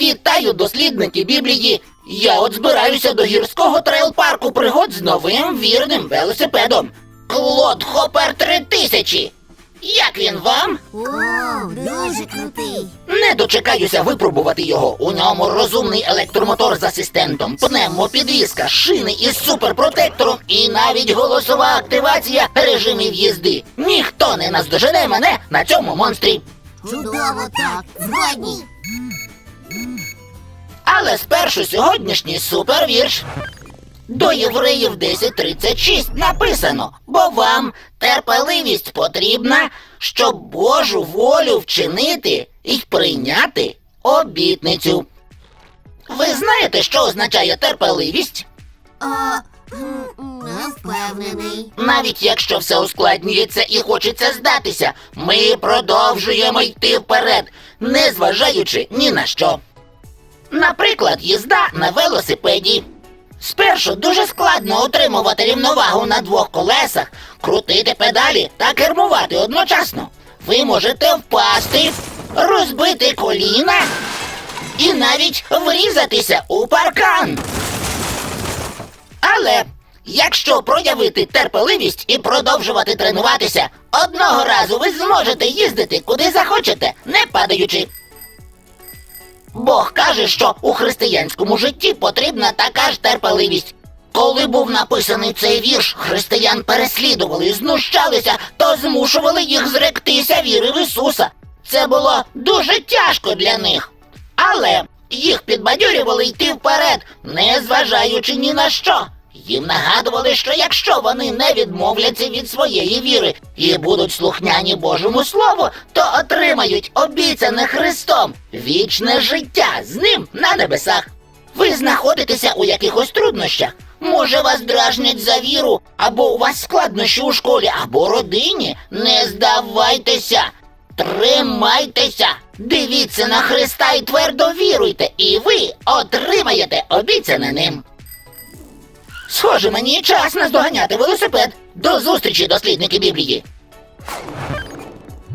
Вітаю, дослідники Біблії! Я от збираюся до гірського трейл-парку пригод з новим вірним велосипедом. Клод Хопер 3000. Як він вам? О, дуже крутий. Не дочекаюся випробувати його. У ньому розумний електромотор з асистентом, пневмопідвізка, шини із суперпротектором і навіть голосова активація режимів їзди. Ніхто не наздожене мене на цьому монстрі. Чудово так. Згодні. Але спершу сьогоднішній супервірш. До євреїв 10.36 написано, бо вам терпеливість потрібна, щоб Божу волю вчинити і прийняти обітницю. Ви знаєте, що означає терпеливість? А, не впевнений. Навіть якщо все ускладнюється і хочеться здатися, ми продовжуємо йти вперед, не зважаючи ні на що. Наприклад, їзда на велосипеді. Спершу дуже складно утримувати рівновагу на двох колесах, крутити педалі та кермувати одночасно. Ви можете впасти, розбити коліна і навіть врізатися у паркан. Але якщо проявити терпеливість і продовжувати тренуватися, одного разу ви зможете їздити куди захочете, не падаючи. Бог каже, що у християнському житті потрібна така ж терпеливість. Коли був написаний цей вірш, християн переслідували і знущалися, то змушували їх зректися віри в Ісуса. Це було дуже тяжко для них. Але їх підбадьорювали йти вперед, не зважаючи ні на що. Їм нагадували, що якщо вони не відмовляться від своєї віри і будуть слухняні Божому Слову, то отримають обіцяне Христом вічне життя з ним на небесах. Ви знаходитеся у якихось труднощах. Може, вас дражнять за віру, або у вас складнощі у школі, або родині. Не здавайтеся. Тримайтеся, дивіться на Христа і твердо віруйте, і ви отримаєте обіцяне ним. Схоже, мені час наздоганяти велосипед. До зустрічі, дослідники Біблії.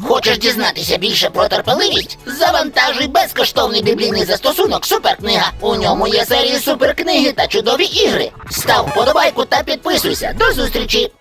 Хочеш дізнатися більше про терпеливість? Завантажуй безкоштовний біблійний застосунок Суперкнига. У ньому є серії суперкниги та чудові ігри. Став вподобайку та підписуйся. До зустрічі!